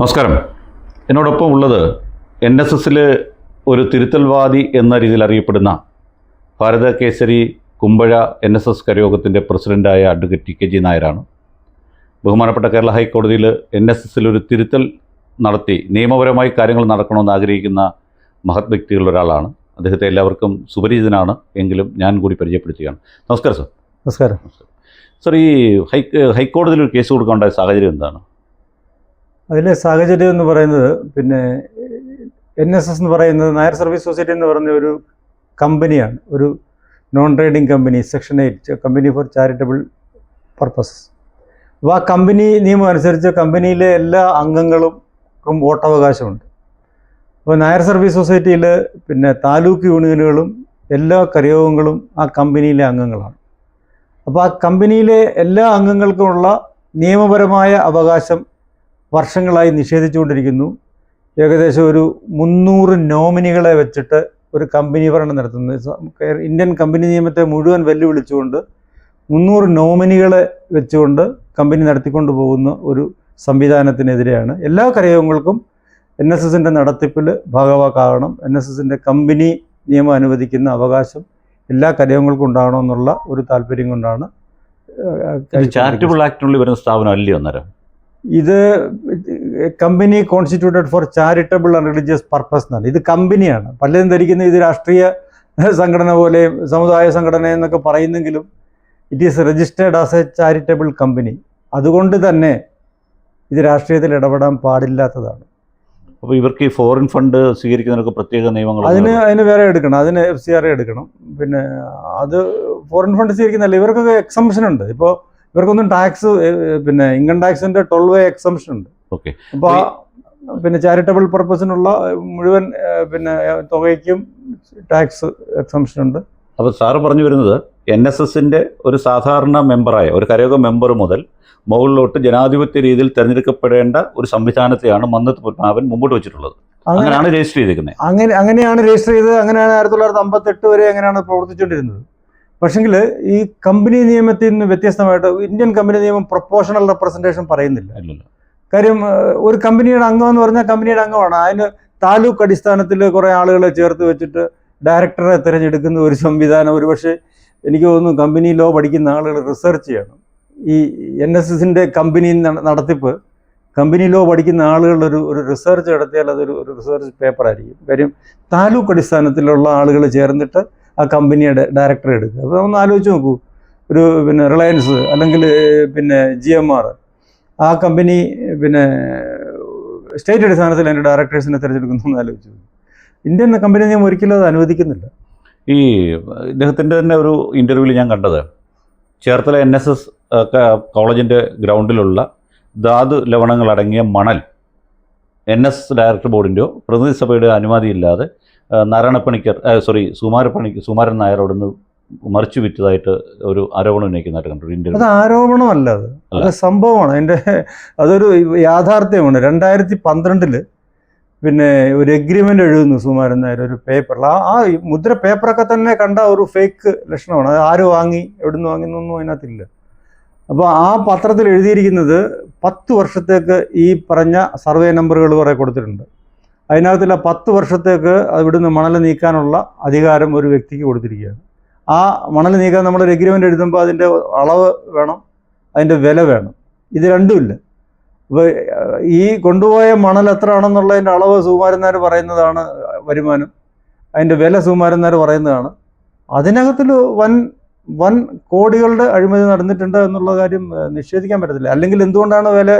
നമസ്കാരം. എന്നോടൊപ്പം ഉള്ളത് എൻ എസ് എസിൽ ഒരു തിരുത്തൽവാദി എന്ന രീതിയിൽ അറിയപ്പെടുന്ന Bharata Kesari Kumbazha N S S കരയോഗത്തിന്റെ പ്രസിഡന്റായ അഡ്വക്കേറ്റ് ടി കെ ജി നായരാണ്. ബഹുമാനപ്പെട്ട കേരള ഹൈക്കോടതിയിൽ എൻ എസ് എസിൽ ഒരു തിരുത്തൽ നടത്തി നിയമപരമായി കാര്യങ്ങൾ നടക്കണമെന്ന് ആഗ്രഹിക്കുന്ന മഹത് വ്യക്തികളിൽ ഒരാളാണ്. അദ്ദേഹത്തെ എല്ലാവർക്കും സുപരിചിതനാണ് എങ്കിലും ഞാൻ കൂടി പരിചയപ്പെടുത്തുകയാണ്. നമസ്കാരം സർ. നമസ്കാരം. സർ ഈ ഹൈ ഹൈക്കോടതിയിൽ ഒരു കേസ് കൊടുക്കാനുണ്ടായ സാഹചര്യം എന്താണ്? അതിലെ സാഹചര്യം എന്ന് പറയുന്നത് പിന്നെ എൻ എസ് എസ് എന്ന് പറയുന്നത് നായർ സർവീസ് സൊസൈറ്റി എന്ന് പറയുന്ന ഒരു കമ്പനിയാണ് ഒരു non trading company section eight company for charitable purpose അപ്പോൾ ആ കമ്പനി നിയമം അനുസരിച്ച് കമ്പനിയിലെ എല്ലാ അംഗങ്ങൾക്കും വോട്ടവകാശമുണ്ട്. അപ്പോൾ നായർ സർവീസ് സൊസൈറ്റിയിൽ പിന്നെ താലൂക്ക് യൂണിയനുകളും എല്ലാ കരയോഗങ്ങളും ആ കമ്പനിയിലെ അംഗങ്ങളാണ്. അപ്പോൾ ആ കമ്പനിയിലെ എല്ലാ അംഗങ്ങൾക്കുമുള്ള നിയമപരമായ അവകാശം വർഷങ്ങളായി നിഷേധിച്ചുകൊണ്ടിരിക്കുന്നു. ഏകദേശം ഒരു മുന്നൂറ് നോമിനികളെ വെച്ചിട്ട് ഒരു കമ്പനി ഭരണം നടത്തുന്നത് ഇന്ത്യൻ കമ്പനി നിയമത്തെ മുഴുവൻ വെല്ലുവിളിച്ചുകൊണ്ട് മുന്നൂറ് നോമിനികളെ വെച്ചുകൊണ്ട് കമ്പനി നടത്തിക്കൊണ്ട് പോകുന്ന ഒരു സംവിധാനത്തിനെതിരെയാണ്. എല്ലാ കരയോഗങ്ങൾക്കും എൻ എസ് എസിന്റെ നടത്തിപ്പിൽ ഭാഗവാക്കാകണം എൻ എസ് എസിന്റെ കമ്പനി നിയമം അനുവദിക്കുന്ന അവകാശം എല്ലാ കരയോഗങ്ങൾക്കും ഉണ്ടാകണമെന്നുള്ള ഒരു താല്പര്യം കൊണ്ടാണ് ചാരിറ്റബിൾ ആക്ടിനുള്ളിൽ വരുന്ന സ്ഥാപനം അല്ലേ അന്നേരം? ഇത് company constituted for charitable and religious purpose എന്നാണ്. ഇത് കമ്പനിയാണ് പലരും ധരിക്കുന്ന ഇത് രാഷ്ട്രീയ സംഘടന പോലെ സമുദായ സംഘടന എന്നൊക്കെ പറയുന്നെങ്കിലും it is registered as a charitable company അതുകൊണ്ട് തന്നെ ഇത് രാഷ്ട്രീയത്തിൽ ഇടപെടാൻ പാടില്ലാത്തതാണ്. അപ്പോൾ ഇവർക്ക് ഈ ഫോറിൻ ഫണ്ട് സ്വീകരിക്കുന്നതിനൊക്കെ പ്രത്യേക നിയമങ്ങൾ അതിന് അതിന് വേറെ എടുക്കണം. അതിന് എഫ് സി ആർ എടുക്കണം. പിന്നെ അത് ഫോറിൻ ഫണ്ട് സ്വീകരിക്കുന്നല്ല ഇവർക്കൊക്കെ എക്സംഷൻ ഉണ്ട്. ഇപ്പോൾ ഇവർക്കൊന്നും ടാക്സ് പിന്നെ ഇൻകം ടാക്സിന്റെ ട്വൽവ് എക്സംഷൻ ഉണ്ട്. ഓക്കെ അപ്പോൾ പിന്നെ ചാരിറ്റബിൾ പർപ്പസിനുള്ള മുഴുവൻ പിന്നെ തുകയ്ക്കും ടാക്സ് എക്സംഷൻ ഉണ്ട്. അപ്പോൾ സാറ് പറഞ്ഞു വരുന്നത് എൻ എസ് എസിന്റെ ഒരു സാധാരണ മെമ്പറായ ഒരു കരയോഗ മെമ്പർ മുതൽ മുകളിലോട്ട് ജനാധിപത്യ രീതിയിൽ തിരഞ്ഞെടുക്കപ്പെടേണ്ട ഒരു സംവിധാനത്തെയാണ് മന്നത്ത് പത്മനാഭൻ മുമ്പോട്ട് വെച്ചിട്ടുള്ളത്. അങ്ങനെയാണ് രജിസ്റ്റർ ചെയ്തിരിക്കുന്നത്. അങ്ങനെ അങ്ങനെയാണ് രജിസ്റ്റർ ചെയ്തത്. അങ്ങനെയാണ് ആയിരത്തി തൊള്ളായിരത്തി അമ്പത്തെട്ട് വരെ അങ്ങനെയാണ് പ്രവർത്തിച്ചുകൊണ്ടിരുന്നത്. പക്ഷെങ്കിൽ ഈ കമ്പനി നിയമത്തിൽ നിന്ന് വ്യത്യസ്തമായിട്ട് ഇന്ത്യൻ കമ്പനി നിയമം പ്രൊപ്പോഷണൽ റെപ്രസെന്റേഷൻ പറയുന്നില്ല. കാര്യം ഒരു കമ്പനിയുടെ അംഗം എന്ന് പറഞ്ഞാൽ കമ്പനിയുടെ അംഗമാണ്. അതിന് താലൂക്ക് അടിസ്ഥാനത്തിൽ കുറേ ആളുകളെ ചേർത്ത് വെച്ചിട്ട് ഡയറക്ടറെ തിരഞ്ഞെടുക്കുന്ന ഒരു സംവിധാനം. ഒരുപക്ഷെ എനിക്ക് തോന്നുന്നു കമ്പനി ലോ പഠിക്കുന്ന ആളുകൾ റിസർച്ച് ചെയ്യണം. ഈ എൻ എസ് എസിന്റെ കമ്പനി നടത്തിപ്പ് കമ്പനി ലോ പഠിക്കുന്ന ആളുകളൊരു ഒരു ഒരു റിസർച്ച് നടത്തിയാൽ അതൊരു ഒരു റിസർച്ച് പേപ്പർ ആയിരിക്കും. കാര്യം താലൂക്ക് അടിസ്ഥാനത്തിലുള്ള ആളുകൾ ചേർന്നിട്ട് ആ കമ്പനിയുടെ ഡയറക്ടറെ എടുക്കുക. അപ്പോൾ ഒന്ന് ആലോചിച്ച് നോക്കൂ. ഒരു പിന്നെ റിലയൻസ് അല്ലെങ്കിൽ പിന്നെ ജി എം ആർ ആ കമ്പനി പിന്നെ സ്റ്റേറ്റ് അടിസ്ഥാനത്തിൽ അതിന്റെ ഡയറക്ടേഴ്സിനെ തിരഞ്ഞെടുക്കുന്നു ആലോചിച്ചു ഇന്ത്യൻ കമ്പനി നിയമം ഒരിക്കലും അത് അനുവദിക്കുന്നില്ല. ഈ ഇദ്ദേഹത്തിന്റെ തന്നെ ഒരു ഇന്റർവ്യൂവിൽ ഞാൻ കണ്ടത്. ചേർത്തല എൻ എസ് എസ് കോളേജിന്റെ ഗ്രൗണ്ടിലുള്ള ധാതു ലവണങ്ങളടങ്ങിയ മണൽ എൻ എസ് ഡയറക്ടർ ബോർഡിന്റെയോ പ്രതിനിധി സഭയുടെ അനുമതിയില്ലാതെ നാരായണപ്പണിക്കർ സോറി സുമാരപ്പണി സുമാരൻ നായർ അവിടുന്ന് മറിച്ചു വിറ്റതായിട്ട് ഒരു ആരോപണം ഉന്നയിക്കുന്നതായിട്ട് കണ്ടു അത് ആരോപണമല്ല അത്. സംഭവമാണ്. അതിന്റെ അതൊരു യാഥാർത്ഥ്യമാണ്. രണ്ടായിരത്തി പന്ത്രണ്ടിൽ പിന്നെ ഒരു എഗ്രിമെന്റ് എഴുതുന്നു സുമാരൻ നായർ ഒരു പേപ്പറിൽ ആ ആ മുദ്ര പേപ്പറൊക്കെ തന്നെ കണ്ട ഒരു ഫേക്ക് ലക്ഷണമാണ്. അത് ആര് വാങ്ങി എവിടുന്ന് വാങ്ങി എന്നൊന്നും അതിനകത്തില്ല. അപ്പോൾ ആ പത്രത്തിൽ എഴുതിയിരിക്കുന്നത് പത്ത് വർഷത്തേക്ക് ഈ പറഞ്ഞ സർവേ നമ്പറുകൾ കുറേ കൊടുത്തിട്ടുണ്ട്. അതിനകത്തുള്ള പത്ത് വർഷത്തേക്ക് ഇവിടുന്ന് മണൽ നീക്കാനുള്ള അധികാരം ഒരു വ്യക്തിക്ക് കൊടുത്തിരിക്കുകയാണ്. ആ മണൽ നീക്കാൻ നമ്മളൊരു എഗ്രിമെന്റ് എഴുതുമ്പോൾ അതിന്റെ അളവ് വേണം അതിന്റെ വില വേണം. ഇത് രണ്ടുമില്ല അപ്പോൾ ഈ കൊണ്ടുപോയ മണൽ എത്ര ആണെന്നുള്ളതിന്റെ അളവ് സുകുമാരൻ പറയുന്നതാണ് വരുമാനം. അതിന്റെ വില സുകുമാരന്മാർ പറയുന്നതാണ്. അതിനകത്തിൽ വൻ വൻ കോടികളുടെ അഴിമതി നടന്നിട്ടുണ്ട് എന്നുള്ള കാര്യം നിഷേധിക്കാൻ പറ്റത്തില്ല. അല്ലെങ്കിൽ എന്തുകൊണ്ടാണ് വില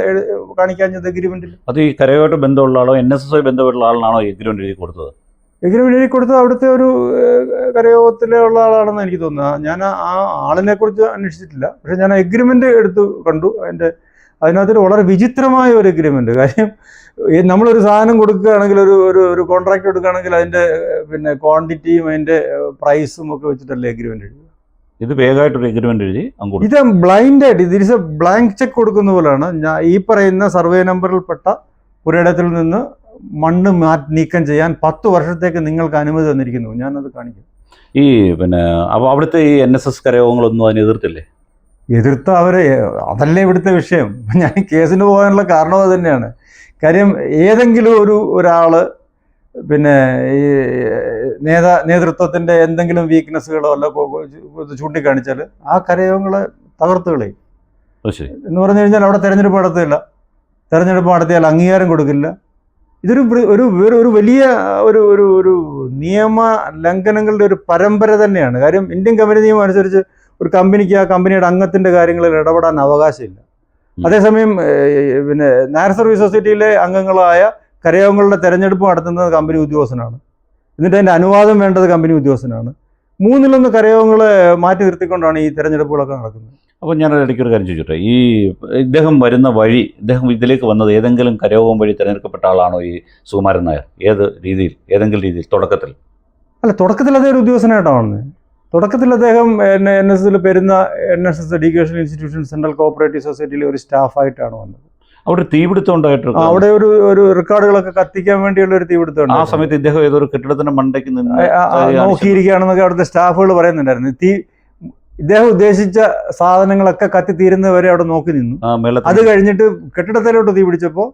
കാണിക്കാഞ്ഞത് എഗ്രിമെന്റിൽ? അത് ഈ കരയുമായിട്ട് ബന്ധമുള്ള ആളോ എൻ എസ് എസ് ബന്ധമുള്ള ആളാണോ എഗ്രിമെന്റ് എഴുതി കൊടുത്തത്? എഗ്രിമെന്റ് എഴുതി കൊടുത്തത് അവിടുത്തെ ഒരു ഏഹ്, കരയോഗത്തിലെ ഉള്ള ആളാണെന്ന് എനിക്ക് തോന്നുന്നത് ഞാൻ ആ- ആളിനെ കുറിച്ച് അന്വേഷിച്ചിട്ടില്ല. പക്ഷെ ഞാൻ എഗ്രിമെന്റ് എടുത്തു കണ്ടു. അതിന്റെ അതിനകത്തൊരു വളരെ വിചിത്രമായ ഒരു എഗ്രിമെന്റ്. കാര്യം നമ്മളൊരു സാധനം കൊടുക്കുകയാണെങ്കിൽ ഒരു ഒരു ഒരു കോൺട്രാക്ട് കൊടുക്കുകയാണെങ്കിൽ അതിന്റെ പിന്നെ ക്വാണ്ടിറ്റിയും അതിന്റെ പ്രൈസും ഒക്കെ വെച്ചിട്ടല്ലേ എഗ്രിമെന്റ് എഴുതുക. ഇത് വേഗമായിട്ട് ഒരു എഗ്രിമെന്റ് എഴുതി അങ്ങ് കൊടുത്തു ഇത് ബ്ലൈൻഡ് ആയിട്ട് എ ബ്ലാങ്ക് ചെക്ക് കൊടുക്കുന്ന പോലെയാണ്. ഞാൻ ഈ പറയുന്ന സർവേ നമ്പറിൽപ്പെട്ട ഒരിടത്തിൽ നിന്ന് മണ്ണ് മാറ്റി നീക്കം ചെയ്യാൻ പത്ത് വർഷത്തേക്ക് നിങ്ങൾക്ക് അനുമതി തന്നിരിക്കുന്നു. ഞാനത് കാണിക്കും. ഈ പിന്നെ അപ്പോൾ അവിടുത്തെ ഈ എൻ എസ് എസ് കരയോഗങ്ങളൊന്നും അതിനെ എതിർത്തില്ലേ? എതിർത്ത അവരെ അതല്ലേ ഇവിടുത്തെ വിഷയം? ഞാൻ കേസിന് പോകാനുള്ള കാരണം അത് തന്നെയാണ്. കാര്യം ഏതെങ്കിലും ഒരു ഒരാൾ പിന്നെ ഈ നേതാ നേതൃത്വത്തിന്റെ എന്തെങ്കിലും വീക്ക്നെസ്സുകളോ അല്ല ചൂണ്ടിക്കാണിച്ചാൽ ആ കരയോഗങ്ങളെ തകർത്ത് കളയും. എന്ന് പറഞ്ഞു കഴിഞ്ഞാൽ അവിടെ തെരഞ്ഞെടുപ്പ് നടത്തില്ല. തെരഞ്ഞെടുപ്പ് നടത്തിയാൽ അംഗീകാരം കൊടുക്കില്ല. ഇതൊരു ഒരു ഒരു ഒരു വലിയ ഒരു ഒരു ഒരു നിയമ ലംഘനങ്ങളുടെ ഒരു പരമ്പര തന്നെയാണ്. കാര്യം ഇന്ത്യൻ കമ്പനി നിയമം അനുസരിച്ച് ഒരു കമ്പനിക്ക് ആ കമ്പനിയുടെ അംഗത്തിന്റെ കാര്യങ്ങളിൽ ഇടപെടാൻ അവകാശമില്ല. അതേസമയം പിന്നെ നായർ സർവീസ് സൊസൈറ്റിയിലെ അംഗങ്ങളായ കരയോഗങ്ങളുടെ തെരഞ്ഞെടുപ്പ് നടത്തുന്നത് കമ്പനി ഉദ്യോഗസ്ഥനാണ്. എന്നിട്ട് അതിന്റെ അനുവാദം വേണ്ടത് കമ്പനി ഉദ്യോഗസ്ഥനാണ്. മൂന്നിലൊന്ന് കരയോഗങ്ങൾ മാറ്റി നിർത്തിക്കൊണ്ടാണ് ഈ തെരഞ്ഞെടുപ്പുകളൊക്കെ നടക്കുന്നത്. അപ്പോൾ ഞാൻ ഇടയ്ക്ക് ഒരു കാര്യം ചോദിച്ചോട്ടെ. ഈ ഇദ്ദേഹം വരുന്ന വഴി ഇദ്ദേഹം ഇതിലേക്ക് വന്നത് ഏതെങ്കിലും കരയോഗം വഴി തിരഞ്ഞെടുക്കപ്പെട്ട ആളാണോ ഈ സുകുമാരൻ നായർ? ഏത് രീതിയിൽ ഏതെങ്കിലും രീതിയിൽ തുടക്കത്തിൽ? അല്ല തുടക്കത്തിൽ അദ്ദേഹം ഒരു ഉദ്യോഗസ്ഥനായിട്ടാണ്. തുടക്കത്തിൽ അദ്ദേഹം എൻ എൻ എസ് എസിൽ Perunna N S S education institution central cooperative സൊസൈറ്റിയിലെ ഒരു സ്റ്റാഫായിട്ടാണ് വന്നത്. അവിടെ ഒരു തീപിടുത്തം ഉണ്ടായിട്ടുണ്ട് അവിടെ ഒരു ഒരു റെക്കോർഡുകളൊക്കെ കത്തിക്കാൻ വേണ്ടിയുള്ള ഒരു തീപിടുത്തം ആ സമയത്ത് ഇദ്ദേഹം ഏതൊരു കെട്ടിടത്തിന്റെ മണ്ടയ്ക്ക് നിന്ന് നോക്കിയിരിക്കുകയാണെന്നൊക്കെ അവിടുത്തെ സ്റ്റാഫുകൾ പറയുന്നുണ്ടായിരുന്നു. തീ ഇദ്ദേഹം ഉദ്ദേശിച്ച സാധനങ്ങളൊക്കെ കത്തി തീരുന്നവരെ അവിടെ നോക്കി നിന്നു. അത് കഴിഞ്ഞിട്ട് കെട്ടിടത്തിലോട്ട് തീ പിടിച്ചപ്പോൾ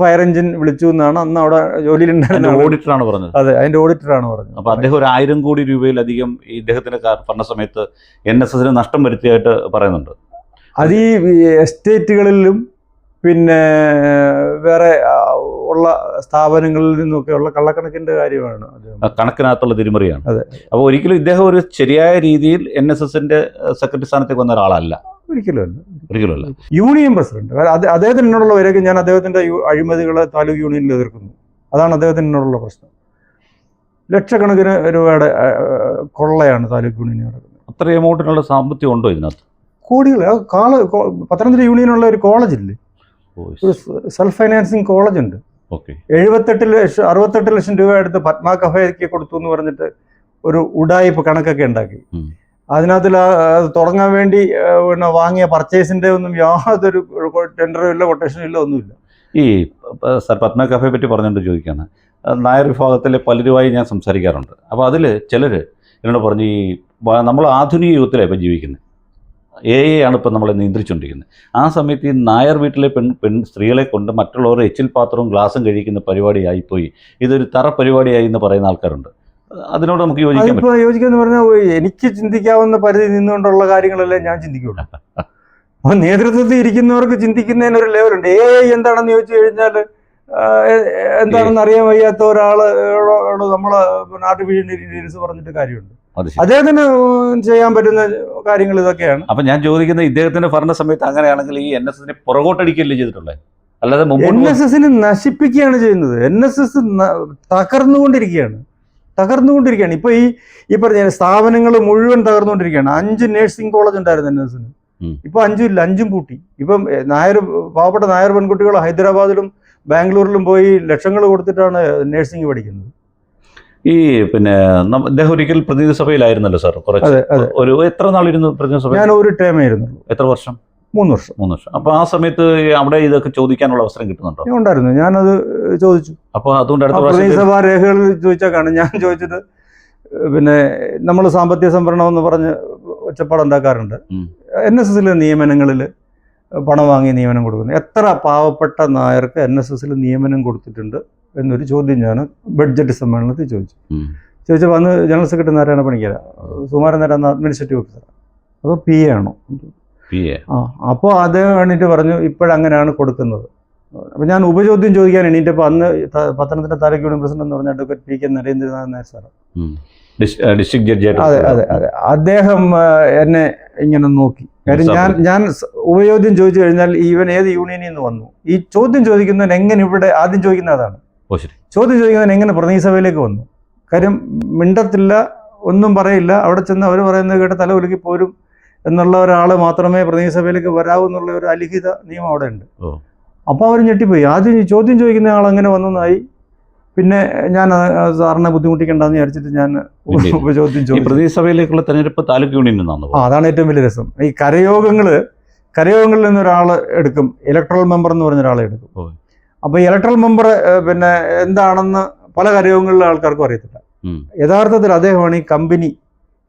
ഫയർ എഞ്ചിൻ വിളിച്ചു എന്നാണ് അന്ന് അവിടെ ജോലിയിലുണ്ടായിരുന്ന ആൾ. ഓഡിറ്ററാണ് പറഞ്ഞത്. അതെ അതിന്റെ ഓഡിറ്ററാണ് പറഞ്ഞത്. അപ്പൊ അദ്ദേഹം ഒരു ആയിരം കോടി രൂപയിലധികം ഇദ്ദേഹത്തിന്റെ പറഞ്ഞ സമയത്ത് എൻ എസ് എസിന് നഷ്ടം വരുത്തിയായിട്ട് പറയുന്നുണ്ട്. അത് ഈ എസ്റ്റേറ്റുകളിലും പിന്നെ വേറെ ഉള്ള സ്ഥാപനങ്ങളിൽ നിന്നൊക്കെ ഉള്ള കള്ളക്കണക്കിന്റെ കാര്യമാണ് കണക്കിനകത്തുള്ള തിരിമറിയാണ്. അതെ. അപ്പോൾ ഒരിക്കലും ഇദ്ദേഹം ഒരു ശരിയായ രീതിയിൽ എൻ എസ് എസിന്റെ സെക്രട്ടറി സ്ഥാനത്തേക്ക് വന്ന ഒരാളല്ല. ഒരിക്കലും ഒരിക്കലുമല്ല ഒരിക്കലും അല്ല. Union president. അത് അദ്ദേഹത്തിന് എന്നോടുള്ള വരെയൊക്കെ ഞാൻ അദ്ദേഹത്തിന്റെ അഴിമതികളെ താലൂക്ക് യൂണിയനിൽ എതിർക്കുന്നു. അതാണ് അദ്ദേഹത്തിന് എന്നോടുള്ള പ്രശ്നം. ലക്ഷക്കണക്കിന് രൂപയുടെ കൊള്ളയാണ് താലൂക്ക് യൂണിയനിൽ നടക്കുന്നത്. അത്ര എമൗണ്ടിനുള്ള സാമ്പത്തികം ഉണ്ടോ ഇതിനകത്ത്? കോടികൾ കാൾ പത്തനംതിട്ട യൂണിയനുള്ള ഒരു കോളേജില്ലേ? ഒരു സെൽഫ് ഫൈനാൻസിങ് കോളേജ് ഉണ്ട് എഴുപത്തെട്ട് ലക്ഷം അറുപത്തെട്ട് ലക്ഷം രൂപ എടുത്ത് പത്മ കഫേക്ക് കൊടുത്തു എന്ന് പറഞ്ഞിട്ട് ഒരു ഉടായ്പ കണക്കൊക്കെ ഉണ്ടാക്കി. അതിനകത്തിൽ തുടങ്ങാൻ വേണ്ടി പിന്നെ വാങ്ങിയ പർച്ചേസിന്റെ ഒന്നും യാതൊരു ടെൻഡറും ഇല്ല കൊട്ടേഷനും ഇല്ല ഒന്നുമില്ല. ഈ സർ പത്മ കഫയെ പറ്റി പറഞ്ഞുകൊണ്ട് ചോദിക്കുകയാണ്. നായർ വിഭാഗത്തിലെ പലരുമായി ഞാൻ സംസാരിക്കാറുണ്ട്. അപ്പോൾ അതിൽ ചിലർ എന്നോട് പറഞ്ഞു ഈ നമ്മൾ ആധുനിക യുഗത്തിലാണ് ഇപ്പം ജീവിക്കുന്നത് എ ആണ് ഇപ്പം നമ്മളെ നിയന്ത്രിച്ചുകൊണ്ടിരിക്കുന്നത്. ആ സമയത്ത് ഈ നായർ വീട്ടിലെ പെൺ പെൺ സ്ത്രീകളെ കൊണ്ട് മറ്റുള്ളവർ എച്ചിൽ പാത്രവും ഗ്ലാസും കഴിക്കുന്ന പരിപാടിയായിപ്പോയി. ഇതൊരു തറ പരിപാടിയായി എന്ന് പറയുന്ന ആൾക്കാരുണ്ട്. അതിനോട് നമുക്ക് യോജിക്കാൻ യോജിക്കാന്ന് പറഞ്ഞാൽ എനിക്ക് ചിന്തിക്കാവുന്ന പരിധി നിന്നുകൊണ്ടുള്ള കാര്യങ്ങളല്ലേ ഞാൻ ചിന്തിക്കുള്ളൂ. അപ്പൊ നേതൃത്വത്തിൽ ഇരിക്കുന്നവർക്ക് ചിന്തിക്കുന്നതിന് ഒരു ലെവലുണ്ട് ഏ എന്താണെന്ന് ചോദിച്ചു കഴിഞ്ഞാൽ എന്താണെന്ന് അറിയാൻ വയ്യാത്ത ഒരാൾ നമ്മൾ ആർട്ടിഫിഷ്യൽ ഇന്റലിജൻസ് പറഞ്ഞിട്ട് കാര്യമുണ്ട്. അദ്ദേഹത്തിന് ചെയ്യാൻ പറ്റുന്ന കാര്യങ്ങൾ ഇതൊക്കെയാണ്. അപ്പൊ ഞാൻ ചോദിക്കുന്നത് ഇദ്ദേഹത്തിന്റെ ഭരണ സമയത്ത് അങ്ങനെയാണെങ്കിൽ ഈ എൻ എസ് എസിനെ പുറകോട്ടടിക്കുകയല്ലേ ചെയ്തിട്ടുള്ളത് അല്ലാതെ എൻ എസ് എസിനെ നശിപ്പിക്കുകയാണ് ചെയ്യുന്നത്. എൻ എസ് എസ് തകർന്നുകൊണ്ടിരിക്കുകയാണ്. തകർന്നുകൊണ്ടിരിക്കുകയാണ്. ഇപ്പൊ ഈ ഈ പറഞ്ഞ സ്ഥാപനങ്ങൾ മുഴുവൻ തകർന്നുകൊണ്ടിരിക്കുകയാണ്. അഞ്ച് നഴ്സിംഗ് കോളേജ് ഉണ്ടായിരുന്നു എൻ എസ് എസിന്. ഇപ്പൊ അഞ്ചും ഇല്ല അഞ്ചും പൂട്ടി ഇപ്പം നായർ പാവപ്പെട്ട നായർ പെൺകുട്ടികൾ ഹൈദരാബാദിലും ബാംഗ്ലൂരിലും പോയി ലക്ഷങ്ങൾ കൊടുത്തിട്ടാണ് നഴ്സിംഗ് പഠിക്കുന്നത്. ഈ പിന്നെ അദ്ദേഹം ഒരിക്കൽ പ്രതിനിധി സഭയിലായിരുന്നല്ലോ സാർ കുറച്ച്. ഒരു എത്ര നാളിരുന്നു പ്രതിനിധി സഭ ഞാൻ ഒരു ടേമായിരുന്നു എത്ര വർഷം? മൂന്ന് വർഷം. മൂന്ന് വർഷം. അപ്പോൾ ആ സമയത്ത് അവിടെ ഇതൊക്കെ ചോദിക്കാനുള്ള അവസരം കിട്ടുന്നുണ്ടോ? ഉണ്ടായിരുന്നു. ഞാനത് ചോദിച്ചു. അപ്പോൾ അതുകൊണ്ട് അടുത്ത പ്രതിനിധി സഭാ രേഖകൾ ചോദിച്ചാൽ കാണും ഞാൻ ചോദിച്ചത്. പിന്നെ നമ്മൾ സാമ്പത്തിക സംവരണം എന്ന് പറഞ്ഞ് ഒച്ചപ്പാടുണ്ടാക്കാറുണ്ട് ഉണ്ടാക്കാറുണ്ട്. എൻ എസ് എസിലെ നിയമനങ്ങളിൽ പണം വാങ്ങി നിയമനം കൊടുക്കുന്നു. എത്ര പാവപ്പെട്ട നായർക്ക് എൻ എസ് എസിൽ നിയമനം കൊടുത്തിട്ടുണ്ട്? എന്നൊരു ചോദ്യം ഞാൻ ബഡ്ജറ്റ് സമ്മേളനത്തിൽ ചോദിച്ചു. ചോദിച്ചപ്പോൾ അന്ന് general secretary Narayana Panicker. Sumaran Narayana administrative officer അപ്പോൾ പി എ ആണോ? P A. ആ അപ്പോൾ അദ്ദേഹം എണീറ്റ് പറഞ്ഞു ഇപ്പോഴങ്ങനെയാണ് കൊടുക്കുന്നത്. അപ്പം ഞാൻ ഉപചോദ്യം ചോദിക്കാൻ എണീറ്റപ്പോൾ അന്ന് പത്തനംതിട്ട താലൂക്ക് യൂണിയൻ പ്രസിഡന്റ് എന്ന് പറഞ്ഞ advocate P K Narendranath Nair sir district judge അതെ അതെ അതെ. അദ്ദേഹം എന്നെ ഇങ്ങനെ നോക്കി. കാര്യം ഞാൻ ഞാൻ ഉപചോദ്യം ചോദിച്ചു കഴിഞ്ഞാൽ ഇവൻ ഏത് യൂണിയനിൽ നിന്ന് വന്നു? ഈ ചോദ്യം ചോദിക്കുന്നവൻ എങ്ങനെ ഇവിടെ ആദ്യം ചോദിക്കുന്ന അതാണ്. ചോദ്യം ചോദിക്കുന്നവൻ എങ്ങനെ പ്രതിനിധിസഭയിലേക്ക് വന്നു? കാര്യം മിണ്ടത്തില്ല ഒന്നും പറയില്ല. അവിടെ ചെന്ന് അവർ പറയുന്നത് കേട്ട് തല ഉലുക്കി പോരും എന്നുള്ള ഒരാൾ മാത്രമേ പ്രതിനിധിസഭയിലേക്ക് വരാവൂ എന്നുള്ള ഒരു അലിഖിത നിയമം അവിടെ ഉണ്ട്. അപ്പോൾ അവർ ഞെട്ടിപ്പോയി. ആദ്യം ചോദ്യം ചോദിക്കുന്ന ആൾ അങ്ങനെ വന്നതായി. പിന്നെ ഞാൻ സാറിനെ ബുദ്ധിമുട്ടിക്കണ്ടെന്ന് വിചാരിച്ചിട്ട് ഞാൻ ചോദ്യം ചോദിച്ചു. പ്രതിനിധിസഭയിലേക്കുള്ള തെരഞ്ഞെടുപ്പ് താലൂക്ക് യൂണിയൻ നിന്നാണ് ആ അതാണ് ഏറ്റവും വലിയ രസം. ഈ കരയോഗങ്ങൾ കരയോഗങ്ങളിൽ നിന്ന് ഒരാൾ എടുക്കും ഇലക്ട്രൽ മെമ്പർ എന്ന് പറഞ്ഞ ഒരാളെ എടുക്കും അപ്പോൾ ഇലക്ട്രൽ മെമ്പർ പിന്നെ എന്താണെന്ന് പല കാര്യങ്ങളിലും ആൾക്കാർക്കും അറിയത്തില്ല. യഥാർത്ഥത്തിൽ അദ്ദേഹമാണ് ഈ കമ്പനി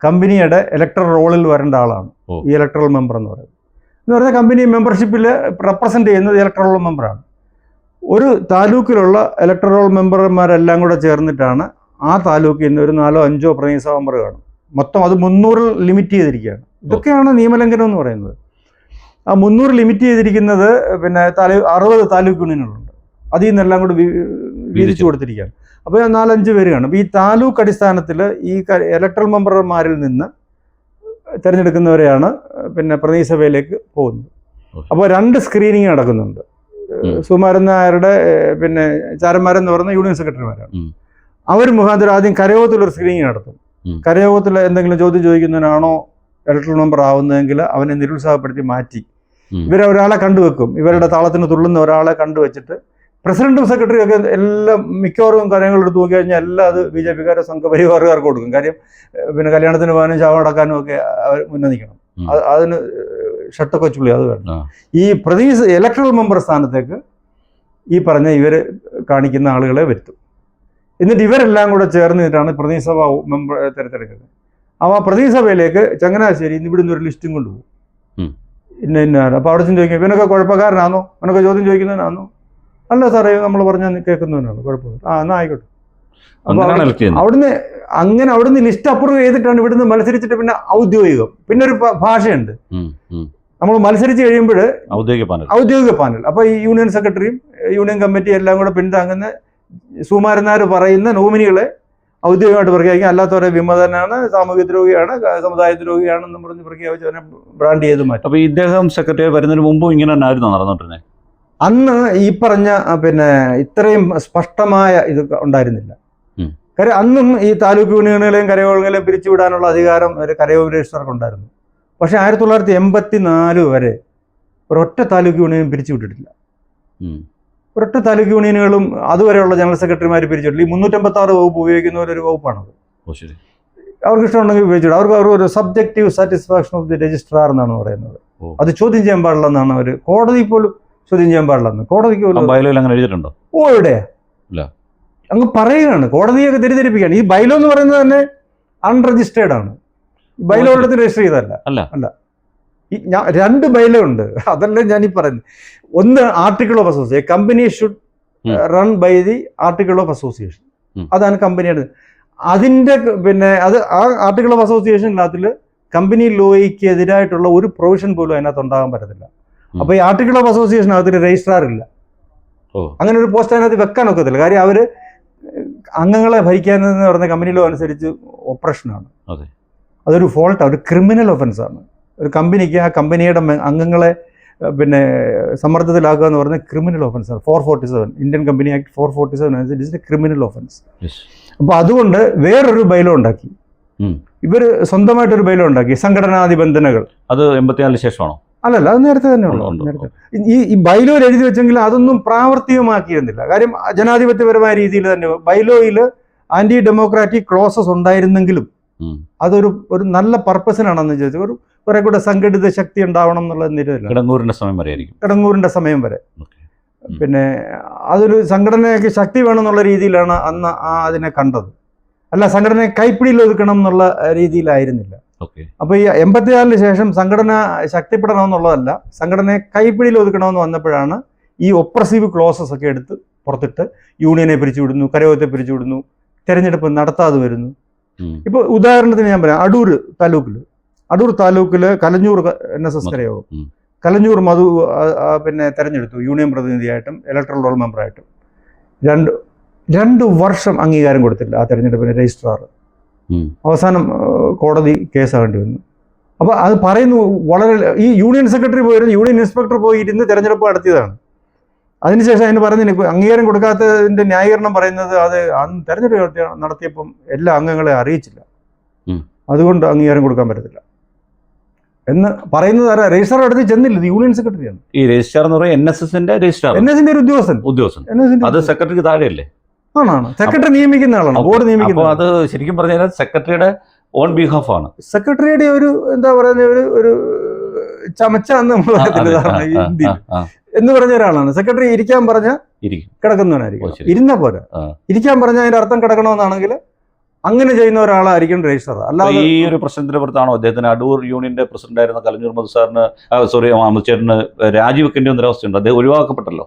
കമ്പനിയുടെ ഇലക്ട്രൽ റോളിൽ വരേണ്ട ആളാണ് ഈ ഇലക്ട്രൽ മെമ്പർ എന്ന് പറയുന്നത്. എന്ന് പറഞ്ഞാൽ കമ്പനി മെമ്പർഷിപ്പിൽ റെപ്രസെന്റ് ചെയ്യുന്നത് ഇലക്ട്രൽ മെമ്പറാണ് ഒരു താലൂക്കിലുള്ള ഇലക്ട്രൽ മെമ്പർമാരെല്ലാം കൂടെ ചേർന്നിട്ടാണ് ആ താലൂക്കിൽ നിന്ന് ഒരു നാലോ അഞ്ചോ പ്രതിനിധി മെമ്പർ കാണും. മൊത്തം അത് മുന്നൂറിൽ ലിമിറ്റ് ചെയ്തിരിക്കുകയാണ്. ഇതൊക്കെയാണ് നിയമലംഘനം എന്ന് പറയുന്നത്. ആ മുന്നൂറ് ലിമിറ്റ് ചെയ്തിരിക്കുന്നത് പിന്നെ താലൂ അറുപത് താലൂക്ക് യൂണിയനുകളുണ്ട്. അതിൽ നിന്നെല്ലാം കൂടി വീതിച്ചു കൊടുത്തിരിക്കുകയാണ് അപ്പോൾ നാലഞ്ച് പേര് കാണും അപ്പോൾ ഈ താലൂക്ക് അടിസ്ഥാനത്തിൽ ഈ ഇലക്ട്രൽ മെമ്പർമാരിൽ നിന്ന് തിരഞ്ഞെടുക്കുന്നവരെയാണ് പിന്നെ പ്രതിസഭയിലേക്ക് സഭയിലേക്ക് പോകുന്നത്. അപ്പോൾ രണ്ട് സ്ക്രീനിങ് നടക്കുന്നുണ്ട്. സുമാരൻ നായരുടെ പിന്നെ ചാരന്മാരെന്ന് പറയുന്ന യൂണിയൻ സെക്രട്ടറിമാരാണ്. അവർ മുഖാന്തരം ആദ്യം കരയോഗത്തിലൊരു സ്ക്രീനിങ് നടത്തും. കരയോഗത്തിൽ എന്തെങ്കിലും ചോദ്യം ചോദിക്കുന്നതിനാണോ ഇലക്ട്രൽ മെമ്പർ ആവുന്നതെങ്കിൽ അവനെ നിരുത്സാഹപ്പെടുത്തി മാറ്റി. ഇവരെ ഒരാളെ കണ്ടുവെക്കും ഇവരുടെ താളത്തിന് തുള്ളുന്ന ഒരാളെ കണ്ടുവച്ചിട്ട് പ്രസിഡന്റും സെക്രട്ടറിയും ഒക്കെ എല്ലാ മിക്കവാറും കാര്യങ്ങൾ എടുത്തു നോക്കി കഴിഞ്ഞാൽ എല്ലാം അത് ബി ജെ പിക്കാരെ സംഘപരിവാറുകാർക്ക് കൊടുക്കും. കാര്യം പിന്നെ കല്യാണത്തിന് പോകാനും ശവം അടക്കാനും ഒക്കെ അവർ മുന്നിൽ നിൽക്കണം. അത് അതിന് ഷട്ടൊക്കെ ചുള്ളി അത് വേണം. ഈ പ്രതി ഇലക്ട്രൽ മെമ്പർ സ്ഥാനത്തേക്ക് ഈ പറഞ്ഞ ഇവർ കാണിക്കുന്ന ആളുകളെ വരുത്തും. എന്നിട്ട് ഇവരെല്ലാം കൂടെ ചേർന്നിട്ടാണ് പ്രതിനിധിസഭ മെമ്പർ തിരഞ്ഞെടുക്കുന്നത്. അപ്പോൾ ആ പ്രതിനിധിസഭയിലേക്ക് ചങ്ങനാശ്ശേരി ഇന്ന് ഇവിടുന്ന് ഒരു ലിസ്റ്റും കൊണ്ടുപോകും. ഇന്ന ഇന്ന അപ്പോൾ അവിടെ ചെന്ന് ചോദിക്കും ഇവനൊക്കെ കുഴപ്പക്കാരനാണോ ഇവനൊക്കെ ചോദ്യം ചോദിക്കുന്നവനാണോ അല്ല സാറേ നമ്മൾ പറഞ്ഞാൽ കേൾക്കുന്നവനാണ് കുഴപ്പമില്ല ആ എന്നാ ആയിക്കോട്ടെ. അപ്പോൾ അവിടുന്ന് അങ്ങനെ അവിടുന്ന് ലിസ്റ്റ് അപ്രൂവ് ചെയ്തിട്ടാണ് ഇവിടുന്ന് മത്സരിച്ചിട്ട് പിന്നെ ഔദ്യോഗികം. പിന്നെ ഒരു ഭാഷയുണ്ട്. നമ്മൾ മത്സരിച്ച് കഴിയുമ്പോൾ ഔദ്യോഗിക പാനൽ ഔദ്യോഗിക പാനൽ അപ്പോൾ ഈ യൂണിയൻ സെക്രട്ടറിയും യൂണിയൻ കമ്മിറ്റി എല്ലാം കൂടെ പിന്താങ്ങുന്ന സുമാരന്മാർ പറയുന്ന നോമിനികളെ ഔദ്യോഗികമായിട്ട് പ്രഖ്യാപിക്കും. അല്ലാത്തവരെ വിമതനാണ് സാമൂഹ്യ ദ്രോഹിയാണ് സമുദായ ദ്രോഹിയാണെന്ന് പറഞ്ഞ് പ്രഖ്യാപിച്ച് അവനെ ബ്രാൻഡ് ചെയ്ത് മാറ്റും. അപ്പൊ ഇദ്ദേഹം സെക്രട്ടറി വരുന്നതിന് മുമ്പും ഇങ്ങനെ തന്നെ ആയിരുന്നു നടന്നുകൊണ്ടിരുന്നത് അന്ന് ഈ പറഞ്ഞ പിന്നെ ഇത്രയും സ്പഷ്ടമായ ഇത് ഉണ്ടായിരുന്നില്ല. കാര്യം അന്നും ഈ താലൂക്ക് യൂണിയനുകളെയും കരയോഗങ്ങളെയും പിരിച്ചുവിടാനുള്ള അധികാരം ഒരു കരയോ രജിസ്ട്രാർക്ക് ഉണ്ടായിരുന്നു പക്ഷെ ആയിരത്തി തൊള്ളായിരത്തി എൺപത്തി നാല് വരെ ഒരൊറ്റ താലൂക്ക് യൂണിയനും പിരിച്ചുവിട്ടിട്ടില്ല. ഒരൊറ്റ താലൂക്ക് യൂണിയനുകളും അതുവരെയുള്ള ജനറൽ സെക്രട്ടറിമാർ പിരിച്ചിട്ടില്ല ഈ മുന്നൂറ്റമ്പത്തി ആറ് വകുപ്പ് ഉപയോഗിക്കുന്ന ഒരു വകുപ്പാണത്. അവർക്ക് ഇഷ്ടമുണ്ടെങ്കിൽ ഉപയോഗിച്ചിട്ട് അവർക്ക് അവർ ഒരു subjective satisfaction of the registrar എന്നാണ് പറയുന്നത്. അത് ചോദ്യം ചെയ്യാൻ പാടില്ലെന്നാണ് അവർ കോടതി പോലും ചോദ്യം ചെയ്യാൻ പാടില്ലെന്ന് കോടതിക്ക് അങ്ങനെ എഴുതിയിട്ടുണ്ടോ? ഓ എവിടെ? അങ്ങ് പറയുകയാണ്. കോടതിയൊക്കെ തെറ്റിദ്ധരിപ്പിക്കുകയാണ്. ഈ ബൈലോ എന്ന് പറയുന്നത് തന്നെ അൺരജിസ്റ്റേർഡ് ആണ്. ബൈലോ എടുത്ത് രജിസ്റ്റർ ചെയ്തല്ല അല്ല. അല്ല. ഞാൻ രണ്ട് ബൈലോ ഉണ്ട്. അതല്ല ഞാൻ ഈ പറയുന്നത്. ഒന്ന് article of association company should run by the article of association അതാണ് കമ്പനിയുടെ അതിന്റെ പിന്നെ അത് ആ ആർട്ടിക്കിൾ ഓഫ് അസോസിയേഷനകത്തിൽ കമ്പനി ലോയ്ക്ക് എതിരായിട്ടുള്ള ഒരു പ്രൊവിഷൻ പോലും അതിനകത്ത് ഉണ്ടാകാൻ പറ്റത്തില്ല. അപ്പോൾ ഈ ആർട്ടിക്കിൾ ഓഫ് അസോസിയേഷൻ അതിൽ രജിസ്ട്രാർ ഇല്ല. അങ്ങനെ ഒരു പോസ്റ്റ് അതിനകത്ത് വെക്കാൻ ഒക്കത്തില്ല. കാര്യം അവർ അംഗങ്ങളെ ഭരിക്കാനെന്ന് പറഞ്ഞ കമ്പനി ലോ അനുസരിച്ച് ഓപ്പറേഷനാണ് അതെ. അതൊരു ഫോൾട്ടാണ് ഒരു ക്രിമിനൽ ഒഫൻസാണ് ഒരു കമ്പനിക്ക് ആ കമ്പനിയുടെ അംഗങ്ങളെ പിന്നെ സമ്മർദ്ദത്തിലാക്കുക എന്ന് പറഞ്ഞ criminal ഒഫൻസാണ് four forty seven Indian company act four forty seven അനുസരിച്ച് ക്രിമിനൽ ഒഫൻസ്. അപ്പോൾ അതുകൊണ്ട് വേറൊരു ബൈലോ ഉണ്ടാക്കി. ഇവർ ഇവർ സ്വന്തമായിട്ടൊരു ബൈലോ ഉണ്ടാക്കി. സംഘടനാധിബന്ധനകൾ. അത് എൺപത്തിനാലിന് ശേഷമാണോ? അല്ലല്ല അത് നേരത്തെ തന്നെ ഉള്ളൂ. നേരത്തെ. ഈ ഈ ബൈലോയിൽ എഴുതി വെച്ചെങ്കിൽ അതൊന്നും പ്രാവർത്തികമാക്കിയിരുന്നില്ല. കാര്യം ജനാധിപത്യപരമായ രീതിയിൽ തന്നെ ബൈലോയിൽ ആന്റി ഡെമോക്രാറ്റിക് ക്ലോസസ് ഉണ്ടായിരുന്നെങ്കിലും. അതൊരു ഒരു നല്ല പർപ്പസിനാണെന്ന് ചോദിച്ചത് ഒരു കുറെ കൂടെ സംഘടിത ശക്തി ഉണ്ടാവണം എന്നുള്ള കിടങ്ങൂരിന്റെ സമയം വരെ കിടങ്ങൂരിന്റെ സമയം വരെ. പിന്നെ അതൊരു സംഘടനയ്ക്ക് ശക്തി വേണം എന്നുള്ള രീതിയിലാണ് അന്ന് ആ അതിനെ കണ്ടത്. അല്ല സംഘടനയെ കൈപ്പിടിയിൽ ഒതുക്കണം എന്നുള്ള രീതിയിലായിരുന്നില്ല. അപ്പോൾ ഈ എൺപത്തിനാലിന് ശേഷം സംഘടന ശക്തിപ്പെടണമെന്നുള്ളതല്ല സംഘടനയെ കൈപ്പിടിയിൽ ഒതുക്കണമെന്ന് വന്നപ്പോഴാണ് ഈ ഒപ്രസീവ് ക്ലോസസ് ഒക്കെ എടുത്ത് പുറത്തിട്ട് യൂണിയനെ പിരിച്ചുവിടുന്നു കരയോഗത്തെ പിരിച്ചുവിടുന്നു തെരഞ്ഞെടുപ്പ് നടത്താതെ വരുന്നു. ഇപ്പൊ ഇപ്പോൾ ഉദാഹരണത്തിന് ഞാൻ പറയാം അടൂർ താലൂക്കിൽ അടൂർ താലൂക്കിൽ കലഞ്ഞൂർ എൻ എസ് എസ് കരയോഗം. കലഞ്ഞൂർ മധു പിന്നെ തെരഞ്ഞെടുത്തു യൂണിയൻ പ്രതിനിധിയായിട്ടും ഇലക്ട്രൽ റോൾ മെമ്പറായിട്ടും രണ്ട് രണ്ട് വർഷം അംഗീകാരം കൊടുത്തില്ല ആ തെരഞ്ഞെടുപ്പിന് രജിസ്ട്രാർ. അവസാനം കോടതി കേസാകേണ്ടി വന്നു. അപ്പോൾ അത് പറയുന്നു വളരെ ഈ യൂണിയൻ സെക്രട്ടറി പോയിരുന്നു യൂണിയൻ ഇൻസ്പെക്ടർ പോയി ഇരുന്ന് തെരഞ്ഞെടുപ്പ് നടത്തിയതാണ്. അതിനുശേഷം അതിന് പറഞ്ഞില്ല ഇപ്പൊ അംഗീകാരം കൊടുക്കാത്തതിന്റെ ന്യായീകരണം പറയുന്നത് അത് അന്ന് തെരഞ്ഞെടുപ്പ് നടത്തിയ- നടത്തിയപ്പം എല്ലാ അംഗങ്ങളെ അറിയിച്ചില്ല. അതുകൊണ്ട് അംഗീകാരം കൊടുക്കാൻ പറ്റത്തില്ല. എന്ന് പറയുന്നത് ആരാ? രജിസ്റ്റർ അടുത്ത് ചെന്നില്ല ഇത് യൂണിയൻ സെക്രട്ടറിയാണ്. ഈ രജിസ്റ്റർ എന്ന് പറയുന്നത് എൻ എസ് എസിന്റെ രജിസ്ട്രാർ. എൻ എസിന്റെ ഒരു ഉദ്യോഗസ്ഥൻ. ഉദ്യോഗസ്ഥൻ. എൻ എസിന്റെ അത് സെക്രട്ടറിക്ക് താഴെയല്ലേ? ആണാണ്. സെക്രട്ടറി നിയമിക്കുന്ന ആളാണ്. ബോർഡ് നിയമിക്കുന്ന അത് ശരിക്കും പറഞ്ഞാൽ സെക്രട്ടറിയുടെ ഓൺ ബിഹാഫ് ആണ്. സെക്രട്ടറിയുടെ ഒരു എന്താ പറയുന്ന ഒരു ഒരു ചമച്ച എന്ന് നമ്മൾ ഇന്ത്യയിൽ. എന്ന് പറഞ്ഞ ഒരാളാണ്. സെക്രട്ടറി ഇരിക്കാൻ പറഞ്ഞ കിടക്കുന്നവനായിരിക്കും. ഇരുന്ന പോലെ. ഇരിക്കാൻ പറഞ്ഞ അതിന്റെ അർത്ഥം കിടക്കണമെന്നാണെങ്കിൽ അങ്ങനെ ചെയ്യുന്ന ഒരാളായിരിക്കും രജിസ്റ്റർ. അല്ലാതെ ഈ ഒരു പ്രശ്നത്തിന്റെ പുറത്താണോ അദ്ദേഹത്തിന് അടൂർ യൂണിയന്റെ പ്രസിഡന്റ് ആയിരുന്ന കലഞ്ഞൂർ മധു സാറിന് സോറി അമിത്ചേട്ടന് രാജിവെക്കേണ്ടി വന്ന ഒരവസ്ഥയുണ്ട് അദ്ദേഹം ഒഴിവാക്കപ്പെട്ടല്ലോ.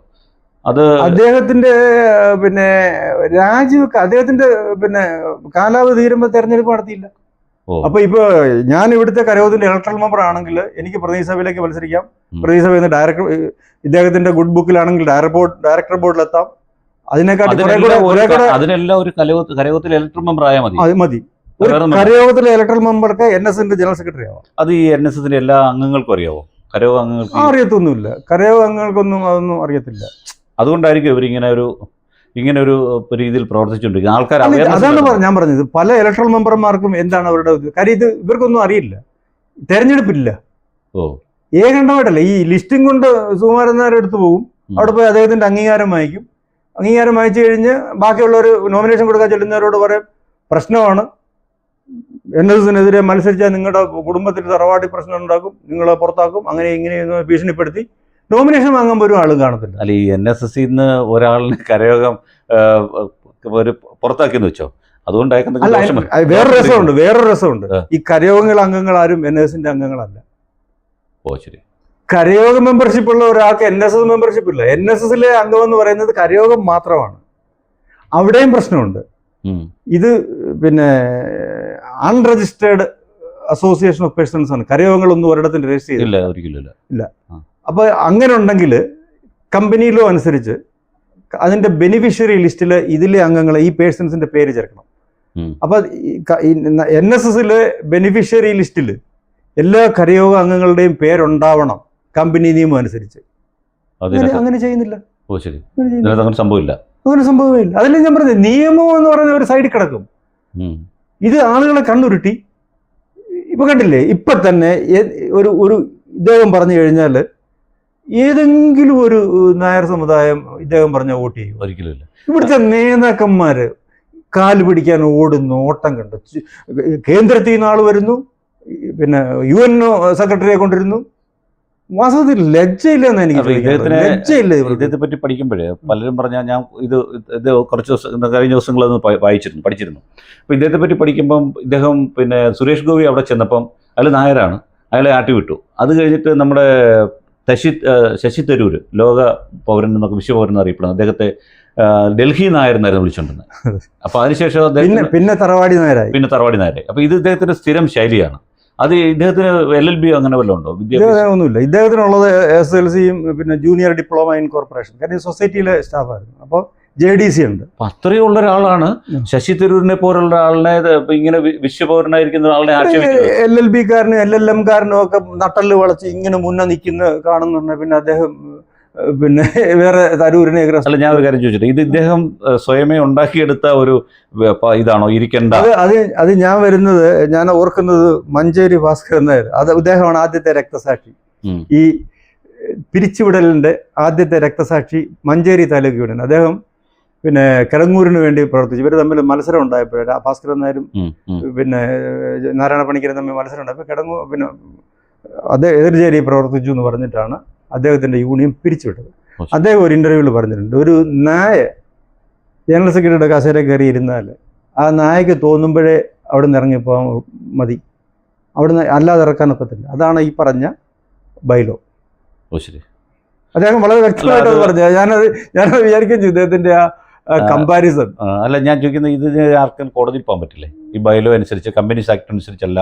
അത് അദ്ദേഹത്തിന്റെ പിന്നെ രാജിവെക്ക അദ്ദേഹത്തിന്റെ പിന്നെ കാലാവധി തീരുമ്പോൾ തെരഞ്ഞെടുപ്പ് നടത്തിയില്ല. അപ്പൊ ഇപ്പൊ ഞാൻ ഇവിടുത്തെ കരയോഗത്തിന്റെ ഇലക്ട്രൽ മെമ്പർ ആണെങ്കിൽ എനിക്ക് പ്രതിനിധിസഭയിലേക്ക് മത്സരിക്കാം. പ്രതിനിധിസഭയിൽ നിന്ന് ഡയറക്ടർ ഇദ്ദേഹത്തിന്റെ ഗുഡ് ബുക്കിലാണെങ്കിൽ ഡയറക്ടർ ഡയറക്ടർ ബോർഡിലെത്താം അതിനെക്കാട്ടി അതിനെല്ലാം ഒരു കരയോഗത്തിൽ ഇലക്ട്രൽ മെമ്പർ ആയാൽ മതി. അത് മതി. ഒരു കരയോഗത്തിലെ ഇലക്ട്രൽ മെമ്പർക്ക് എൻ എസ് എന്റെ ജനറൽ സെക്രട്ടറി ആവാം. അത് ഈ എൻ എസ് എസിന്റെ എല്ലാ അംഗങ്ങൾക്കും അറിയാവോ? കരയോഗ അംഗങ്ങൾക്ക് അറിയത്തൊന്നുമില്ല. കരയോഗ അംഗങ്ങൾക്കൊന്നും അതൊന്നും അറിയത്തില്ല. അതുകൊണ്ടായിരിക്കും ഇവരിങ്ങനെ ഒരു ഇങ്ങനെ ഒരു രീതിയിൽ പ്രവർത്തിച്ചുകൊണ്ടിരിക്കുന്നത്. ആൾക്കാർ അതാണ് ഞാൻ പറഞ്ഞത്. പല ഇലക്ട്രൽ മെമ്പർമാർക്കും എന്താണ് അവരുടെ? കാര്യം ഇത് ഇവർക്കൊന്നും അറിയില്ല. തെരഞ്ഞെടുപ്പില്ല. ഓ. ഏകണ്ഠമായിട്ടല്ല. ഈ ലിസ്റ്റും കൊണ്ട് സുകുമാരൻ നായർ എടുത്തു പോകും അവിടെ പോയി അദ്ദേഹത്തിന്റെ അംഗീകാരം വാങ്ങിക്കും അംഗീകാരം വായിച്ചു കഴിഞ്ഞ് ബാക്കിയുള്ളവർ നോമിനേഷൻ കൊടുക്കാൻ ചെല്ലുന്നവരോട് പറയും പ്രശ്നമാണ്. എൻ എസ് എസിനെതിരെ മത്സരിച്ചാൽ നിങ്ങളുടെ കുടുംബത്തിൽ തറവാടി പ്രശ്നം ഉണ്ടാക്കും. നിങ്ങളെ പുറത്താക്കും. അങ്ങനെ ഇങ്ങനെ ഭീഷണിപ്പെടുത്തി നോമിനേഷൻ വാങ്ങാൻ പോലും ആളും കാണത്തില്ല. അല്ല ഈ എൻ എസ് എസ് സിന്ന് ഒരാളിന് കരയോഗം ഒരു പുറത്താക്കിയെന്ന് വെച്ചോ? അതുകൊണ്ട് വേറൊരു രസമുണ്ട് വേറൊരു രസമുണ്ട്. ഈ കരയോഗങ്ങൾ അംഗങ്ങൾ ആരും എൻ എസ് എസിന്റെ അംഗങ്ങളല്ല. ഓ ശരി. കരയോഗ മെമ്പർഷിപ്പ് ഉള്ള ഒരാൾക്ക് എൻ എസ് എസ് മെമ്പർഷിപ്പ് ഇല്ല. എൻ എസ് എസിലെ അംഗം എന്ന് പറയുന്നത് കരയോഗം മാത്രമാണ്. അവിടെയും പ്രശ്നമുണ്ട്. ഇത് പിന്നെ അൺരജിസ്റ്റേർഡ് അസോസിയേഷൻ ഓഫ് പേഴ്സൺസ് ആണ്. കരയോഗങ്ങൾ ഒന്നും ഒരിടത്തും രജിസ്റ്റർ ചെയ്തില്ല ഒരിക്കലും ഇല്ല. അപ്പൊ അങ്ങനെ ഉണ്ടെങ്കിൽ കമ്പനി ലോ അനുസരിച്ച് അതിന്റെ ബെനിഫിഷ്യറി ലിസ്റ്റിൽ ഇതിലെ അംഗങ്ങളെ ഈ പേഴ്സൺസിന്റെ പേര് ചേർക്കണം. അപ്പൊ എൻ എസ് എസിലെ ബെനിഫിഷ്യറി ലിസ്റ്റിൽ എല്ലാ കരയോഗ അംഗങ്ങളുടെയും പേരുണ്ടാവണം കമ്പനി നിയമം അനുസരിച്ച്. അങ്ങനെ ചെയ്യുന്നില്ല. ഓ ശരി. അങ്ങനെ സംഭവമില്ല. അങ്ങനെ സംഭവമില്ല. അതല്ലേ ഞാൻ പറഞ്ഞത് നിയമം എന്ന് പറയുന്ന ഒരു സൈഡിൽ കിടക്കും. ഇത് ആളുകളെ കണ്ണുരുട്ടി. ഇപ്പൊ കണ്ടില്ലേ? ഇപ്പൊ തന്നെ ഒരു ഒരു ഇദ്ദേഹം പറഞ്ഞു കഴിഞ്ഞാൽ ഏതെങ്കിലും ഒരു നായർ സമുദായം ഇദ്ദേഹം പറഞ്ഞ വോട്ട് ചെയ്യും. ഒരിക്കലും ഇവിടുത്തെ നേതാക്കന്മാര് കാൽ പിടിക്കാൻ ഓടുന്ന ഓട്ടം കണ്ട്. കേന്ദ്രത്തിൽ നിന്ന് ആൾ വരുന്നു പിന്നെ യു എൻ സെക്രട്ടറിയെ കൊണ്ടിരുന്നു വാസ്തവത്തിൽ ലജ്ജയില്ലെന്ന് എനിക്ക് ലജ്ജയില്ല. ഇദ്ദേഹത്തെ പറ്റി പഠിക്കുമ്പോഴേ പലരും പറഞ്ഞാൽ ഞാൻ ഇത് ഇത് കുറച്ച് ദിവസം കഴിഞ്ഞ ദിവസങ്ങളൊന്ന് വായിച്ചിരുന്നു പഠിച്ചിരുന്നു. അപ്പോൾ ഇദ്ദേഹത്തെ പറ്റി പഠിക്കുമ്പം ഇദ്ദേഹം പിന്നെ സുരേഷ് ഗോപി അവിടെ ചെന്നപ്പം അയാൾ നായരാണ്. അയാളെ ആട്ടി വിട്ടു അത് കഴിഞ്ഞിട്ട് നമ്മുടെ ശശി ശശി തരൂർ ലോക പൗരൻ എന്നൊക്കെ വിശ്വപൗരൻ അറിയപ്പെടുന്നത് അദ്ദേഹത്തെ ഡൽഹി നായർ എന്നായിരുന്നു വിളിച്ചുകൊണ്ടിരുന്നത്. അപ്പോൾ അതിനുശേഷം പിന്നെ പിന്നെ തറവാടി നായരായി. പിന്നെ തറവാടി നായരെ അപ്പോൾ ഇത് ഇദ്ദേഹത്തിന്റെ സ്ഥിരം ശൈലിയാണ്. അത് ഇദ്ദേഹത്തിന് എൽ എൽ ബി അങ്ങനെ വല്ലതും ഉണ്ടോ? ഒന്നുമില്ല. ഇദ്ദേഹത്തിനുള്ളത് എസ് എൽ സിയും പിന്നെ ജൂനിയർ ഡിപ്ലോമ ഇൻ കോർപ്പറേഷൻ കാരണം സൊസൈറ്റിയിലെ സ്റ്റാഫായിരുന്നു. അപ്പോൾ ജെ ഡി സി ഉണ്ട്. അപ്പൊ അത്രയും ഉള്ള ഒരാളാണ്. ശശി തരൂരിനെ പോലുള്ള ആളിനെ ഇങ്ങനെ വിശ്വപൗരനായിരിക്കുന്ന ആളിനെ എൽ എൽ ബി കാരനും എൽ എൽ എം കാരനും ഒക്കെ നട്ടൽ വളച്ച് ഇങ്ങനെ മുന്നേ നിൽക്കുന്ന കാണുന്നുണ്ട് പിന്നെ അദ്ദേഹം പിന്നെ വേറെ തരൂരിനെ അല്ല ഞാൻ ഒരു കാര്യം ചോദിച്ചിട്ട്. ഇത് ഇദ്ദേഹം സ്വയമേ ഉണ്ടാക്കിയെടുത്ത ഒരു ഇതാണോ? ഇരിക്കേണ്ട. അത് അത് അത് ഞാൻ വരുന്നത് ഞാൻ ഓർക്കുന്നത് മഞ്ചേരി ഭാസ്കരൻ നായർ. അത് അദ്ദേഹമാണ് ആദ്യത്തെ രക്തസാക്ഷി. ഈ പിരിച്ചുവിടലിന്റെ ആദ്യത്തെ രക്തസാക്ഷി മഞ്ചേരി താലൂക്ക് യൂണിയൻ അദ്ദേഹം പിന്നെ കിടങ്ങൂരിന് വേണ്ടി പ്രവർത്തിച്ചു. ഇവർ തമ്മിൽ മത്സരം ഉണ്ടായപ്പോൾ ഭാസ്കരൻ നായരും. പിന്നെ നാരായണ പണിക്കരും തമ്മിൽ മത്സരം ഉണ്ടായപ്പോൾ കിടങ്ങൂർ പിന്നെ അദ്ദേഹം എതിർചേരി പ്രവർത്തിച്ചു എന്ന് പറഞ്ഞിട്ടാണ് അദ്ദേഹത്തിന്റെ യൂണിയൻ പിരിച്ചുവിട്ടത്. അദ്ദേഹം ഒരു ഇന്റർവ്യൂവിൽ പറഞ്ഞിട്ടുണ്ട് ഒരു നായ ജനറൽ സെക്രട്ടറിയുടെ കസേര കയറി ഇരുന്നാൽ ആ നായക്ക് തോന്നുമ്പോഴേ അവിടെ നിന്ന് ഇറങ്ങിപ്പോകാൻ മതി. അവിടുന്ന് അല്ലാതെ ഇറക്കാൻ ഒക്കത്തില്ല. അതാണ് ഈ പറഞ്ഞ ബൈലോ. ശരി. അദ്ദേഹം വളരെ വ്യക്തമായിട്ട് പറഞ്ഞു. ഞാനത് ഞാനത് വിചാരിക്കുകയും ചെയ്തു. അദ്ദേഹത്തിന്റെ ആ കമ്പാരിസൺ. അല്ല ഞാൻ ചോദിക്കുന്നത് ഇതിന് ആർക്കും കോടതിയിൽ പോകാൻ പറ്റില്ലേ? ഈ ബയലോ അനുസരിച്ച് കമ്പനീസ് ആക്ട് അനുസരിച്ചല്ല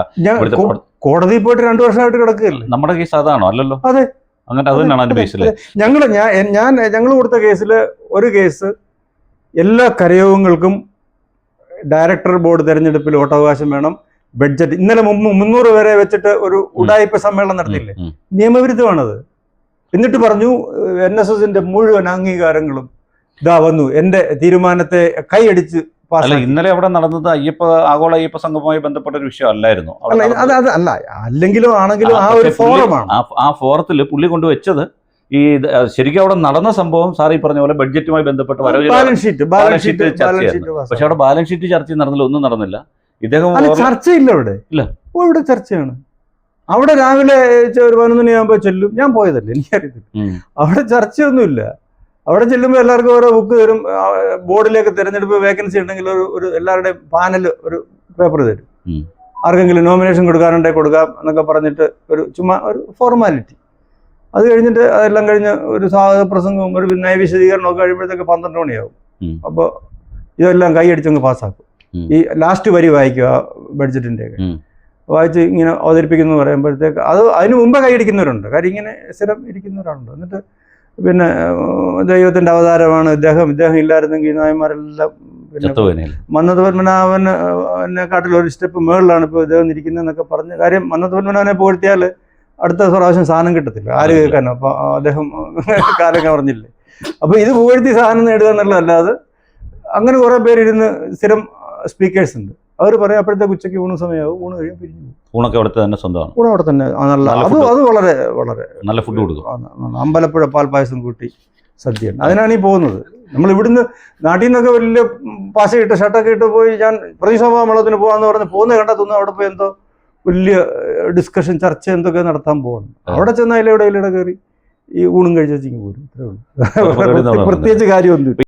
കോടതിയിൽ പോയിട്ട് രണ്ടു വർഷമായിട്ട് കിടക്കുകയല്ലേ? നമ്മുടെ കേസ് അതാണോ? അല്ലല്ലോ. അതെ. അങ്ങനെ അത് തന്നെയാണ് അതിന്റെ ബേസിൽ ഞങ്ങൾ ഞാൻ ഞാൻ ഞങ്ങൾ കൊടുത്ത കേസിൽ ഒരു കേസ് എല്ലാ കരയോഗങ്ങൾക്കും ഡയറക്ടർ ബോർഡ് തെരഞ്ഞെടുപ്പിൽ വോട്ടവകാശം വേണം. ബഡ്ജറ്റ് ഇന്നലെ മുമ്പ് മുന്നൂറ് പേരെ വെച്ചിട്ട് ഒരു ഉടായ്പ സമ്മേളനം നടത്തിയില്ലേ? നിയമവിരുദ്ധമാണത്. എന്നിട്ട് പറഞ്ഞു എൻ എസ് എസിന്റെ മുഴുവൻ അംഗീകാരങ്ങളും ഇതാ വന്നു. എന്റെ തീരുമാനത്തെ കൈയടിച്ച് അല്ല ഇന്നലെ അവിടെ നടന്നത് അയ്യപ്പ ആഗോള അയ്യപ്പ സംഘവുമായി ബന്ധപ്പെട്ട ഒരു വിഷയം അല്ലായിരുന്നു. അല്ല അത് അത് അല്ല. അല്ലെങ്കിലും ആണെങ്കിലും ആ ഒരു ഫോറമാണ്. ആ ഫോറത്തിൽ പുള്ളി കൊണ്ടുവച്ചത് ഈ ശരിക്കും അവിടെ നടന്ന സംഭവം സാർ ഈ പറഞ്ഞ പോലെ ബഡ്ജറ്റുമായി ബന്ധപ്പെട്ട് balance sheet balance sheet sheet ചർച്ച ഷീറ്റ് പക്ഷെ അവിടെ ബാലൻസ് ഷീറ്റ് ചർച്ച നടന്നില്ല ഒന്നും നടന്നില്ല. ഇദ്ദേഹം ചർച്ചയില്ല അവിടെ. ഇല്ല. ഇവിടെ ചർച്ചയാണ്. അവിടെ രാവിലെ ഒരു പതിനൊന്ന് മണിയാകുമ്പോൾ ചെല്ലും. ഞാൻ പോയതല്ലേ എനിക്കറിയത്തില്ല. അവിടെ ചർച്ചയൊന്നുമില്ല. അവിടെ ചെല്ലുമ്പോൾ എല്ലാവർക്കും ഓരോ ബുക്ക് തരും. ബോർഡിലേക്ക് തിരഞ്ഞെടുപ്പ് വേക്കൻസി ഉണ്ടെങ്കിൽ ഒരു ഒരു എല്ലാവരുടെയും പാനൽ ഒരു പേപ്പർ തരും. ആർക്കെങ്കിലും നോമിനേഷൻ കൊടുക്കാനുണ്ടെങ്കിൽ കൊടുക്കാം എന്നൊക്കെ പറഞ്ഞിട്ട് ഒരു ചുമ്മാ ഒരു ഫോർമാലിറ്റി അത് കഴിഞ്ഞിട്ട് അതെല്ലാം കഴിഞ്ഞ് ഒരു സ്വാഗത പ്രസംഗവും ഒരു നയ വിശദീകരണമൊക്കെ കഴിയുമ്പോഴത്തേക്ക് പന്ത്രണ്ട് മണിയാവും. അപ്പോൾ ഇതെല്ലാം കൈയടിച്ചങ്ങ് പാസ്സാക്കും. ഈ ലാസ്റ്റ് വരി വായിക്കുക ബഡ്ജറ്റിന്റെ ഒക്കെ. ഉം. വായിച്ച് ഇങ്ങനെ അവതരിപ്പിക്കുന്നു പറയുമ്പോഴത്തേക്ക് അത് അതിന് മുമ്പേ കൈയടിക്കുന്നവരുണ്ട്. കാര്യം ഇങ്ങനെ സ്ഥിരം ഇരിക്കുന്നവരുണ്ട് എന്നിട്ട് പിന്നെ ദൈവത്തിന്റെ ദൈവത്തിന്റെ അവതാരമാണ്. ഇദ്ദേഹം ഇദ്ദേഹം ഇല്ലായിരുന്നെങ്കിൽ നായന്മാരെല്ലാം പിന്നെ മന്നത്ത് കാട്ടിൽ ഒരു സ്റ്റെപ്പ് മുകളിലാണ് ഇപ്പോൾ ഇദ്ദേഹം ഇരിക്കുന്നതെന്നൊക്കെ പറഞ്ഞ കാര്യം മന്നത്ത് പത്മനാഭനെ പുകഴ്ത്തിയാൽ അടുത്ത പ്രാവശ്യം സാധനം കിട്ടത്തില്ല. ആര് കേൾക്കാനോ? അപ്പോൾ അദ്ദേഹം കാലൊക്കെ പറഞ്ഞില്ലേ അപ്പോൾ ഇത് പുകഴ്ത്തി സാധനം നേടുക എന്നുള്ളതല്ലാതെ അങ്ങനെ കുറേ പേരിരുന്ന് സ്ഥിരം സ്പീക്കേഴ്സ് ഉണ്ട്. അവർ പറയാം അപ്പോഴത്തേക്ക് ഉച്ചയ്ക്ക് ഊണ് സമയമാവും. ഊണ് കഴിയും പിരിഞ്ഞു. ഊണൊക്കെ അവിടുത്തെ തന്നെ സ്വന്തമാണ്. ഊണ് അവിടെ തന്നെ. നല്ല അത് അത് വളരെ വളരെ നല്ല ഫുഡ് കൊടുക്കും. അമ്പലപ്പുഴ പാൽപ്പായസം കൂട്ടി സദ്യ അതിനാണ് ഈ പോകുന്നത്. നമ്മൾ ഇവിടുന്ന് നാട്ടിൽ നിന്നൊക്കെ വലിയ പാശയിട്ട് ഷർട്ടൊക്കെ ഇട്ട് പോയി ഞാൻ പ്രതിസഭാ മേളത്തിന് പോകാന്ന് പറഞ്ഞ് പോകുന്ന കണ്ടെത്തുന്നു അവിടെ പോയി എന്തോ വലിയ ഡിസ്കഷൻ ചർച്ച എന്തൊക്കെ നടത്താൻ പോകണം അവിടെ ചെന്നാൽ എവിടെയെങ്കിലും കയറി ഈ ഊണും കഴിച്ചു വെച്ചിങ്ങ് പോരും. ഇത്രേ ഉള്ളൂ. പ്രത്യേകിച്ച് കാര്യമൊന്നും